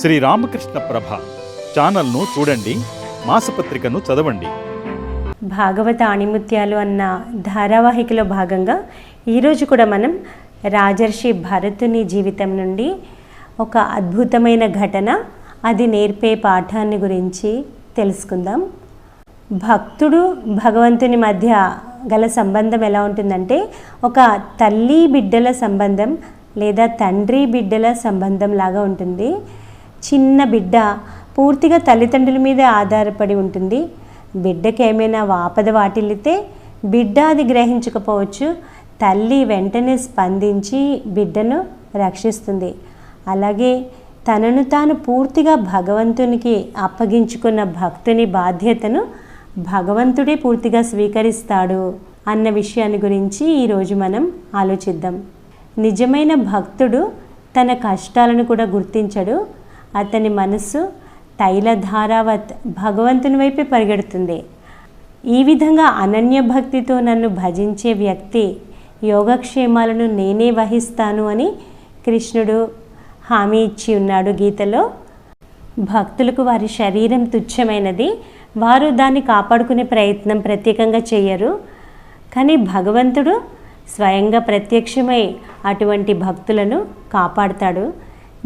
శ్రీ రామకృష్ణ ప్రభ ఛానల్ను చూడండి మాసపత్రికను చదవండి. భాగవత ఆణిముత్యాలు అన్న ధారావాహికలో భాగంగా ఈరోజు కూడా మనం రాజర్షి భరతుని జీవితం నుండి ఒక అద్భుతమైన ఘటన అది నేర్పే పాఠాన్ని గురించి తెలుసుకుందాం. భక్తుడు భగవంతుని మధ్య గల సంబంధం ఎలా ఉంటుందంటే ఒక తల్లి బిడ్డల సంబంధం లేదా తండ్రి బిడ్డల సంబంధం లాగా ఉంటుంది. చిన్న బిడ్డ పూర్తిగా తల్లిదండ్రుల మీదే ఆధారపడి ఉంటుంది. బిడ్డకి ఏమైనా ఆపద వాటిల్లితే బిడ్డ అది గ్రహించకపోవచ్చు. తల్లి వెంటనే స్పందించి బిడ్డను రక్షిస్తుంది. అలాగే తనను తాను పూర్తిగా భగవంతునికి అప్పగించుకున్న భక్తుని బాధ్యతను భగవంతుడే పూర్తిగా స్వీకరిస్తాడు అన్న విషయాన్ని గురించి ఈరోజు మనం ఆలోచిద్దాం. నిజమైన భక్తుడు తన కష్టాలను కూడా గుర్తించడు. అతని మనస్సు తైలధారావత్ భగవంతుని వైపే పరిగెడుతుంది. ఈ విధంగా అనన్య భక్తితో నన్ను భజించే వ్యక్తి యోగక్షేమాలను నేనే వహిస్తాను అని కృష్ణుడు హామీ ఇచ్చి ఉన్నాడు గీతలో. భక్తులకు వారి శరీరం తుచ్చమైనది వారు దాన్ని కాపాడుకునే ప్రయత్నం ప్రత్యేకంగా చేయరు. కానీ భగవంతుడు స్వయంగా ప్రత్యక్షమై అటువంటి భక్తులను కాపాడుతాడు.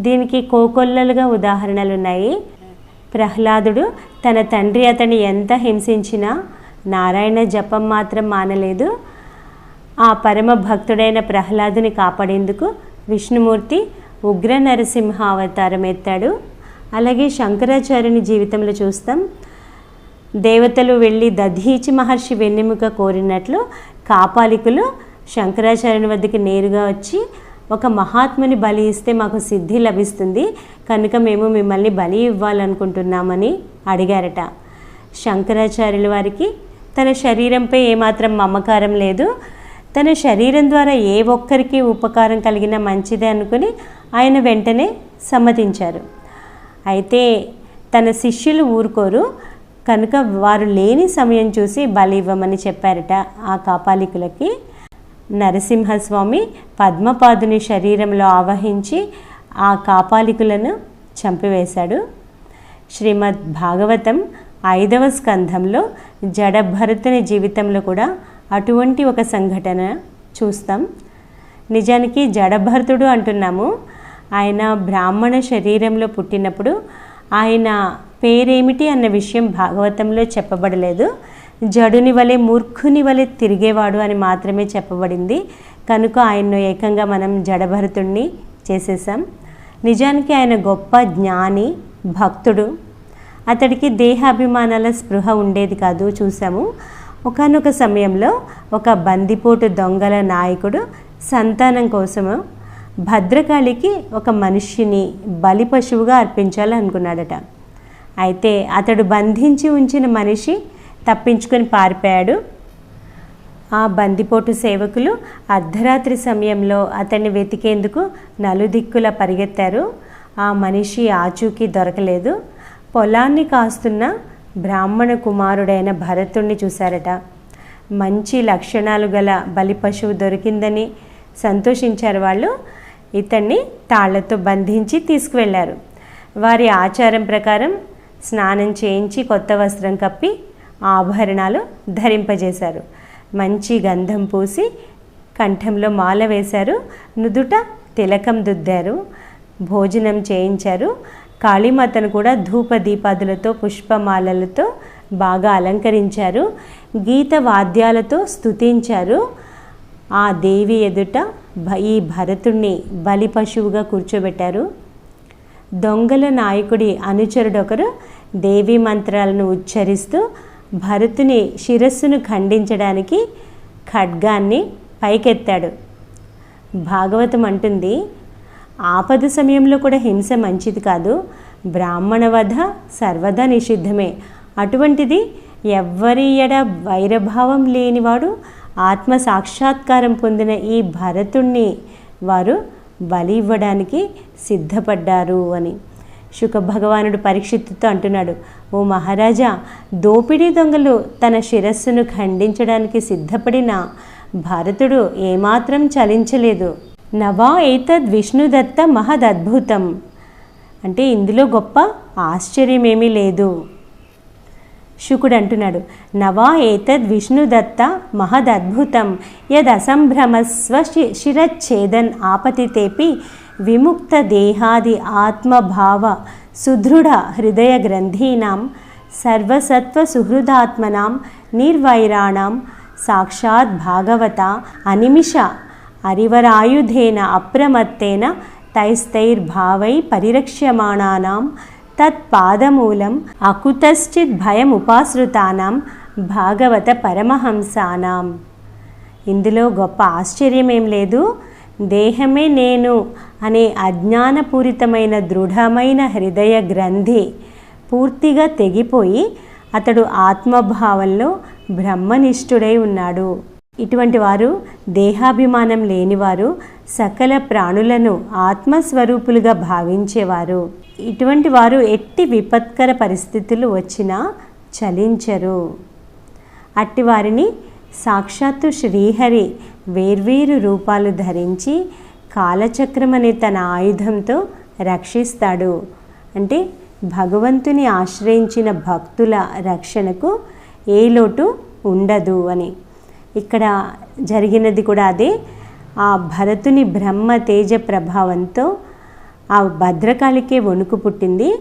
దీనికి కోకొల్లలుగా ఉదాహరణలు ఉన్నాయి ప్రహ్లాదుడు తన తండ్రి అతన్ని ఎంత హింసించినా నారాయణ జపం మాత్రం మానలేదు. ఆ పరమ భక్తుడైన ప్రహ్లాదుని కాపాడేందుకు విష్ణుమూర్తి ఉగ్ర నరసింహ అవతారం ఎత్తాడు. అలాగే శంకరాచార్యుని జీవితంలో చూస్తాం. దేవతలు వెళ్ళి దధీచి మహర్షి వెన్నెముక కోరినట్లు కాపాలికులు శంకరాచార్యుని వద్దకు నేరుగా వచ్చి ఒక మహాత్ముని బలి ఇస్తే మాకు సిద్ధి లభిస్తుంది. కనుక మేము మిమ్మల్ని బలి ఇవ్వాలనుకుంటున్నామని అడిగారట. శంకరాచార్యుల వారికి తన శరీరంపై ఏమాత్రం మమకారం లేదు. తన శరీరం ద్వారా ఏ ఒక్కరికి ఉపకారం కలిగినా మంచిదే అనుకుని ఆయన వెంటనే సమ్మతించారు. అయితే తన శిష్యులు ఊరుకోరు. కనుక వారు లేని సమయం చూసి బలి ఇవ్వమని చెప్పారట ఆ కాపాలికులకి. నరసింహస్వామి పద్మపాదుని శరీరంలో ఆవహించి ఆ కాపాలికులను చంపివేశాడు. శ్రీమద్ భాగవతం ఐదవ స్కంధంలో జడభరతుని జీవితంలో కూడా అటువంటి ఒక సంఘటన చూస్తాం. నిజానికి జడభరతుడు అంటున్నాము. ఆయన బ్రాహ్మణ శరీరంలో పుట్టినప్పుడు ఆయన పేరేమిటి అన్న విషయం భాగవతంలో చెప్పబడలేదు. జడుని వలె మూర్ఖుని వలె తిరిగేవాడు అని మాత్రమే చెప్పబడింది. కనుక ఆయన్ను ఏకంగా మనం జడభరతుణ్ణి చేసేసాం నిజానికి ఆయన గొప్ప జ్ఞాని భక్తుడు. అతడికి దేహాభిమానాల స్పృహ ఉండేది కాదు చూసాము ఒకనొక సమయంలో ఒక బందిపోటు దొంగల నాయకుడు సంతానం కోసము భద్రకాళికి ఒక మనిషిని బలి పశువుగా అర్పించాలనుకున్నాడట. అయితే అతడు బంధించి ఉంచిన మనిషి తప్పించుకొని పారిపోయాడు. ఆ బందిపోటు సేవకులు అర్ధరాత్రి సమయంలో అతన్ని వెతికేందుకు నలుదిక్కులా పరిగెత్తారు. ఆ మనిషి ఆచూకీ దొరకలేదు. పొలాన్ని కాస్తున్న బ్రాహ్మణ కుమారుడైన భరతుణ్ణి చూశారట. మంచి లక్షణాలు గల బలి పశువు దొరికిందని సంతోషించారు వాళ్ళు. ఇతన్ని తాళ్ళతో బంధించి తీసుకువెళ్ళారు వారి ఆచారం ప్రకారం స్నానం చేయించి కొత్త వస్త్రం కప్పి ఆభరణాలు ధరింపజేశారు. మంచి గంధం పూసి కంఠంలో మాల వేశారు. నుదుట తిలకం దుద్దారు. భోజనం చేయించారు. కాళీమాతను కూడా ధూప దీపాదులతో పుష్పమాలలతో బాగా అలంకరించారు. గీత వాద్యాలతో స్తుతించారు. ఆ దేవి ఎదుట ఈ భరతుణ్ణి బలి పశువుగా కూర్చోబెట్టారు. దొంగల నాయకుడి అనుచరుడొకరు దేవీ మంత్రాలను ఉచ్చరిస్తూ భరతుని శిరస్సును ఖండించడానికి ఖడ్గాన్ని పైకెత్తాడు. భాగవతం అంటుంది ఆపద సమయంలో కూడా హింస మంచిది కాదు. బ్రాహ్మణ వధ సర్వదా నిషిద్ధమే. అటువంటిది ఎవ్వరి ఎడ వైరభావం లేనివాడు ఆత్మ సాక్షాత్కారం పొందిన ఈ భరతుణ్ణి వారు బలి ఇవ్వడానికి సిద్ధపడ్డారు అని. శుక భగవానుడు పరీక్షిత్తుతో అంటున్నాడు ఓ మహారాజా దోపిడీ దొంగలు తన శిరస్సును ఖండించడానికి సిద్ధపడిన భరతుడు ఏమాత్రం చలించలేదు. నవా ఏతద్ విష్ణుదత్త మహదద్భుతం. అంటే ఇందులో గొప్ప ఆశ్చర్యమేమీ లేదు. శుకుడు అంటున్నాడు నవా ఏతద్ విష్ణుదత్త మహదద్భుతం యదసంభ్రమస్వ శి- శిరచ్ఛేదన్ ఆపతితేపి విముక్త దేహాది ఆత్మభావ సుదృఢ హృదయ గ్రంథీనాం సర్వసత్వ సుహృదాత్మనాం నిర్వైరాణం సాక్షాత్ భాగవత అనిమిష అరివరాయుధేన అప్రమత్తేన తైస్తైర్భావై పరిరక్ష్యమాణానాం తత్పాదమూలం అకుతశ్చిత్ భయముపాశ్రుతానాం భాగవత పరమహంసానాం. ఇందులో గొప్ప ఆశ్చర్యం ఏం లేదు? దేహమే నేను అనే అజ్ఞానపూరితమైన దృఢమైన హృదయ గ్రంథి పూర్తిగా తెగిపోయి అతడు ఆత్మభావంలో బ్రహ్మనిష్ఠుడై ఉన్నాడు. ఇటువంటి వారు దేహాభిమానం లేనివారు సకల ప్రాణులను ఆత్మస్వరూపులుగా భావించేవారు. ఇటువంటి వారు ఎట్టి విపత్కర పరిస్థితులు వచ్చినా చలించరు. అట్టి వారిని సాక్షాత్తు శ్రీహరి వేర్వేరు రూపాలు ధరించి కాలచక్రం అనే తన ఆయుధంతో రక్షిస్తాడు. అంటే భగవంతుని ఆశ్రయించిన భక్తుల రక్షణకు ఏ లోటు ఉండదు అని. ఇక్కడ జరిగినది కూడా అదే. ఆ భరతుని బ్రహ్మ తేజ ప్రభావంతో ఆ భద్రకాళికే వణుకు పుట్టింది.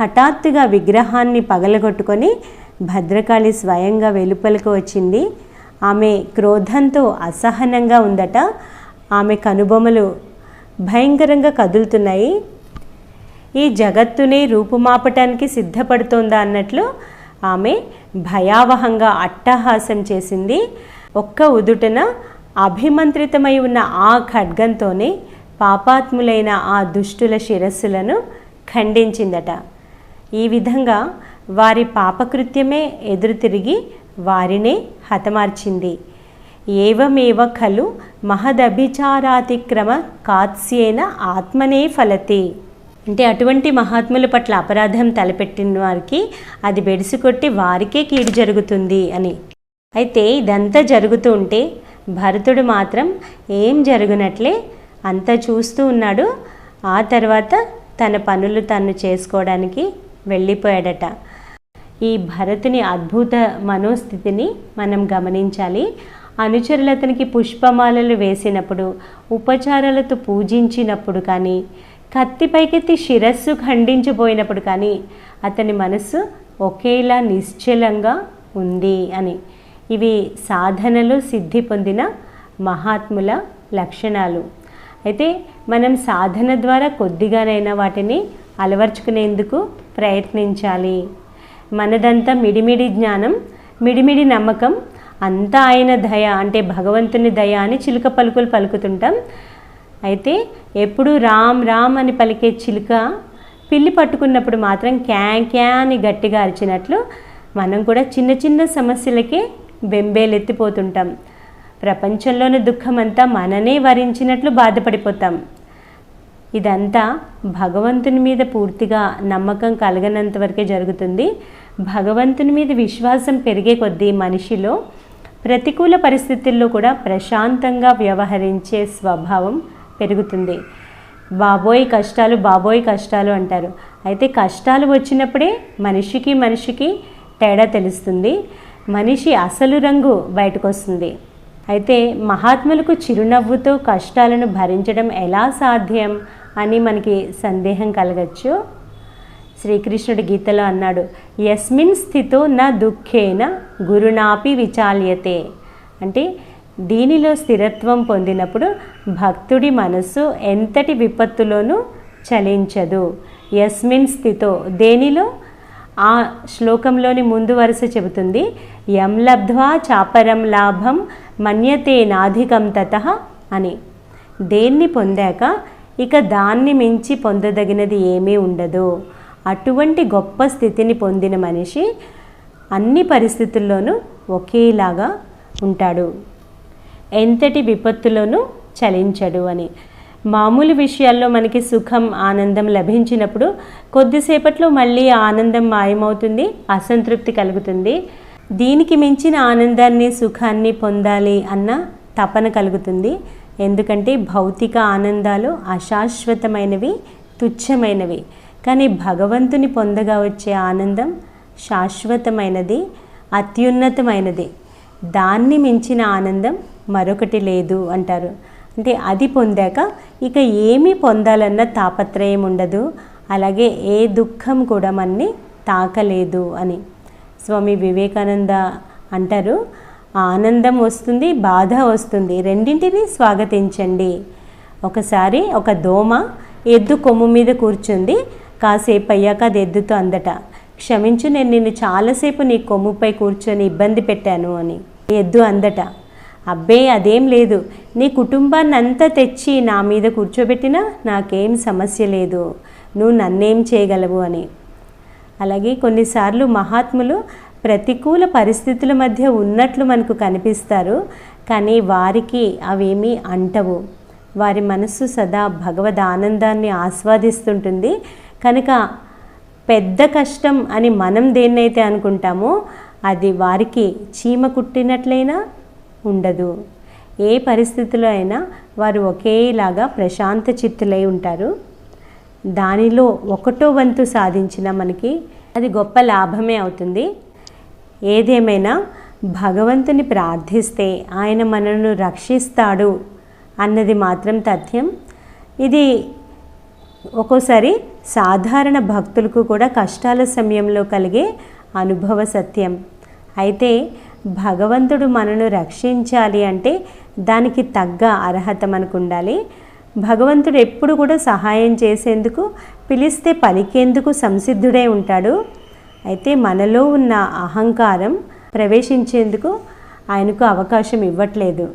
హఠాత్తుగా విగ్రహాన్ని పగలగొట్టుకొని భద్రకాళి స్వయంగా వెలుపలకు వచ్చింది. ఆమె క్రోధంతో అసహనంగా ఉందట. ఆమె కనుబొమలు భయంకరంగా కదులుతున్నాయి. ఈ జగత్తునే రూపుమాపటానికి సిద్ధపడుతోందా అన్నట్లు ఆమె భయావహంగా అట్టహాసం చేసింది. ఒక్క ఉదుటన అభిమంత్రితమై ఉన్న ఆ ఖడ్గంతోనే పాపాత్ములైన ఆ దుష్టుల శిరస్సులను ఖండించిందట. ఈ విధంగా వారి పాపకృత్యమే ఎదురు తిరిగి వారినే హతమార్చింది. ఏవమేవ ఖలు మహదభిచారాతిక్రమ కాత్స్యేన ఆత్మనే ఫలతి. అంటే అటువంటి మహాత్ముల పట్ల అపరాధం తలపెట్టిన వారికి అది బెడిసికొట్టి వారికే కీడు జరుగుతుంది అని. అయితే ఇదంతా జరుగుతూ ఉంటే భరతుడు మాత్రం ఏం జరుగునట్లే అంతా చూస్తూ ఉన్నాడు. ఆ తర్వాత తన పనులు తను చేసుకోవడానికి వెళ్ళిపోయాడట. ఈ భరతుని అద్భుత మనోస్థితిని మనం గమనించాలి. అనుచరులు అతనికి పుష్పమాలలు వేసినప్పుడు ఉపచారాలతో పూజించినప్పుడు కానీ కత్తి పైకెత్తి శిరస్సు ఖండించబోయినప్పుడు కానీ అతని మనస్సు ఒకేలా నిశ్చలంగా ఉంది అని. ఇవి సాధనలో సిద్ధి పొందిన మహాత్ముల లక్షణాలు. అయితే మనం సాధన ద్వారా కొద్దిగానైనా వాటిని అలవర్చుకునేందుకు ప్రయత్నించాలి. మనదంతా మిడిమిడి జ్ఞానం మిడిమిడి నమ్మకం అంతా ఆయన దయ అంటే భగవంతుని దయ అని చిలుక పలుకులు పలుకుతుంటాం. అయితే ఎప్పుడు రామ్ రామ్ అని పలికే చిలుక పిల్లి పట్టుకున్నప్పుడు మాత్రం క్యా క్యా అని గట్టిగా అరిచినట్లు మనం కూడా చిన్న చిన్న సమస్యలకే బెంబేలెత్తిపోతుంటాం. ప్రపంచంలోని దుఃఖమంతా మననే వరించినట్లు బాధపడిపోతాం. ఇదంతా భగవంతుని మీద పూర్తిగా నమ్మకం కలగనంత వరకే జరుగుతుంది. భగవంతుని మీద విశ్వాసం పెరిగే కొద్దీ మనిషిలో ప్రతికూల పరిస్థితుల్లో కూడా ప్రశాంతంగా వ్యవహరించే స్వభావం పెరుగుతుంది. బాబోయ్ కష్టాలు బాబోయ్ కష్టాలు అంటారు. అయితే కష్టాలు వచ్చినప్పుడే మనిషికి మనిషికి తేడా తెలుస్తుంది. మనిషి అసలు రంగు బయటకు వస్తుంది అయితే మహాత్ములకు చిరునవ్వుతో కష్టాలను భరించడం ఎలా సాధ్యం? అని మనకి సందేహం కలగచ్చు. శ్రీకృష్ణుడు గీతలో అన్నాడు యస్మిన్ స్థితో నా దుఃఖేన గురునాపి విచాల్యతే. అంటే దీనిలో స్థిరత్వం పొందినప్పుడు భక్తుడి మనస్సు ఎంతటి విపత్తులోనూ చలించదు. యస్మిన్ స్థితో దేనిలో? ఆ శ్లోకంలోని ముందు వరుస చెబుతుంది యం లబ్ధ్వా చాపరం లాభం మన్యతే నాధికం తత అని. దేన్ని పొందాక ఇక దాన్ని మించి పొందదగినది ఏమీ ఉండదు. అటువంటి గొప్ప స్థితిని పొందిన మనిషి అన్ని పరిస్థితుల్లోనూ ఒకేలాగా ఉంటాడు. ఎంతటి విపత్తులోనూ చలించడు అని. మామూలు విషయాల్లో మనకి సుఖం ఆనందం లభించినప్పుడు కొద్దిసేపట్లో మళ్ళీ ఆనందం మాయమవుతుంది అసంతృప్తి కలుగుతుంది. దీనికి మించిన ఆనందాన్ని సుఖాన్ని పొందాలి అన్న తపన కలుగుతుంది. ఎందుకంటే భౌతిక ఆనందాలు అశాశ్వతమైనవి తుచ్చమైనవి. కానీ భగవంతుని పొందగా వచ్చే ఆనందం శాశ్వతమైనది అత్యున్నతమైనది. దాన్ని మించిన ఆనందం మరొకటి లేదు అంటారు. అంటే అది పొందాక ఇక ఏమి పొందాలన్న తాపత్రయం ఉండదు. అలాగే ఏ దుఃఖం కూడా మనని తాకలేదు అని. స్వామి వివేకానంద అంటారు ఆనందం వస్తుంది బాధ వస్తుంది. రెండింటిని స్వాగతించండి. ఒకసారి ఒక దోమ ఎద్దు కొమ్ము మీద కూర్చుంది. కాసేపు అయ్యాక అది ఎద్దుతో అందట. క్షమించు నేను నిన్ను చాలాసేపు నీ కొమ్ముపై కూర్చొని ఇబ్బంది పెట్టాను అని. ఎద్దు అందట. అబ్బే అదేం లేదు. నీ కుటుంబాన్ని అంతా తెచ్చి నా మీద కూర్చోబెట్టినా నాకేం సమస్య లేదు. నువ్వు నన్నేం చేయగలవు అని. అలాగే కొన్నిసార్లు మహాత్ములు ప్రతికూల పరిస్థితుల మధ్య ఉన్నట్లు మనకు కనిపిస్తారు కానీ వారికి అవేమీ అంటవు. వారి మనస్సు సదా భగవద్ ఆనందాన్ని ఆస్వాదిస్తుంటుంది. కనుక పెద్ద కష్టం అని మనం దేన్నైతే అనుకుంటామో అది వారికి చీమ కుట్టినట్లయినా ఉండదు. ఏ పరిస్థితిలో అయినా వారు ఒకేలాగా ప్రశాంత చిత్తులై ఉంటారు. దానిలో ఒకటో వంతు సాధించిన మనకి అది గొప్ప లాభమే అవుతుంది. ఏదేమైనా భగవంతుని ప్రార్థిస్తే ఆయన మనను రక్షిస్తాడు అన్నది మాత్రం తథ్యం. ఇది ఒక్కోసారి సాధారణ భక్తులకు కూడా కష్టాల సమయంలో కలిగే అనుభవ సత్యం. అయితే భగవంతుడు మనను రక్షించాలి అంటే దానికి తగ్గ అర్హత మనకు ఉండాలి భగవంతుడు ఎప్పుడు కూడా సహాయం చేసేందుకు పిలిస్తే పలికేందుకు సంసిద్ధుడై ఉంటాడు. అయితే మనలో ఉన్న అహంకారం ప్రవేశించేందుకు ఆయనకు అవకాశం ఇవ్వట్లేదు.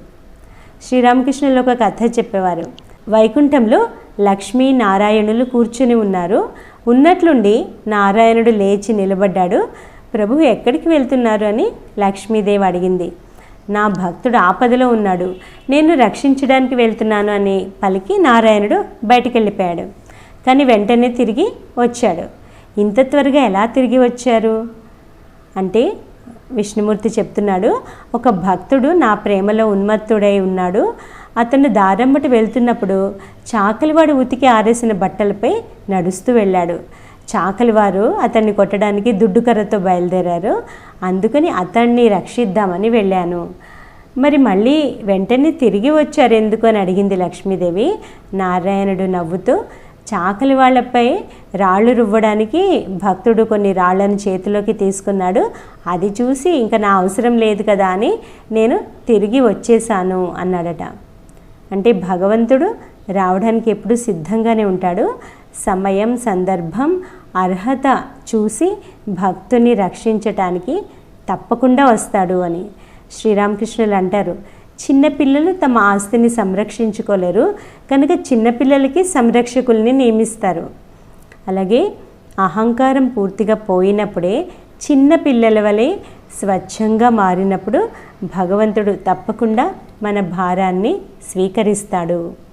శ్రీరామకృష్ణులు ఒక కథ చెప్పేవారు. వైకుంఠంలో లక్ష్మీ నారాయణులు కూర్చుని ఉన్నారు. ఉన్నట్లుండి నారాయణుడు లేచి నిలబడ్డాడు. ప్రభు ఎక్కడికి వెళ్తున్నారు అని లక్ష్మీదేవి అడిగింది. నా భక్తుడు ఆపదలో ఉన్నాడు. నేను రక్షించడానికి వెళ్తున్నాను అని పలికి నారాయణుడు బయటికి వెళ్ళిపోయాడు కానీ వెంటనే తిరిగి వచ్చాడు. ఇంత త్వరగా ఎలా తిరిగి వచ్చారు? అంటే విష్ణుమూర్తి చెప్తున్నాడు ఒక భక్తుడు నా ప్రేమలో ఉన్మత్తుడై ఉన్నాడు. అతను దారమ్మటి వెళ్తున్నప్పుడు చాకలివాడు ఉతికి ఆరేసిన బట్టలపై నడుస్తూ వెళ్ళాడు. చాకలివారు అతన్ని కొట్టడానికి దుడ్డుకర్రతో బయలుదేరారు. అందుకని అతన్ని రక్షిద్దామని వెళ్ళాను. మరి మళ్ళీ వెంటనే తిరిగి వచ్చారు ఎందుకు అని అడిగింది లక్ష్మీదేవి. నారాయణుడు నవ్వుతూ చాకలి వాళ్ళపై రాళ్ళు రువ్వడానికి భక్తుడు కొన్ని రాళ్ళను చేతిలోకి తీసుకున్నాడు. అది చూసి ఇంకా నా అవసరం లేదు కదా అని నేను తిరిగి వచ్చేసాను అన్నాడట. అంటే భగవంతుడు రావడానికి ఎప్పుడు సిద్ధంగానే ఉంటాడు. సమయం సందర్భం అర్హత చూసి భక్తుని రక్షించటానికి తప్పకుండా వస్తాడు అని. శ్రీరామకృష్ణులు అంటారు చిన్నపిల్లలు తమ ఆస్తిని సంరక్షించుకోలేరు. కనుక చిన్నపిల్లలకి సంరక్షకుల్ని నియమిస్తారు. అలాగే అహంకారం పూర్తిగా పోయినప్పుడే చిన్న పిల్లల వలె స్వచ్ఛంగా మారినప్పుడు భగవంతుడు తప్పకుండా మన భారాన్ని స్వీకరిస్తాడు.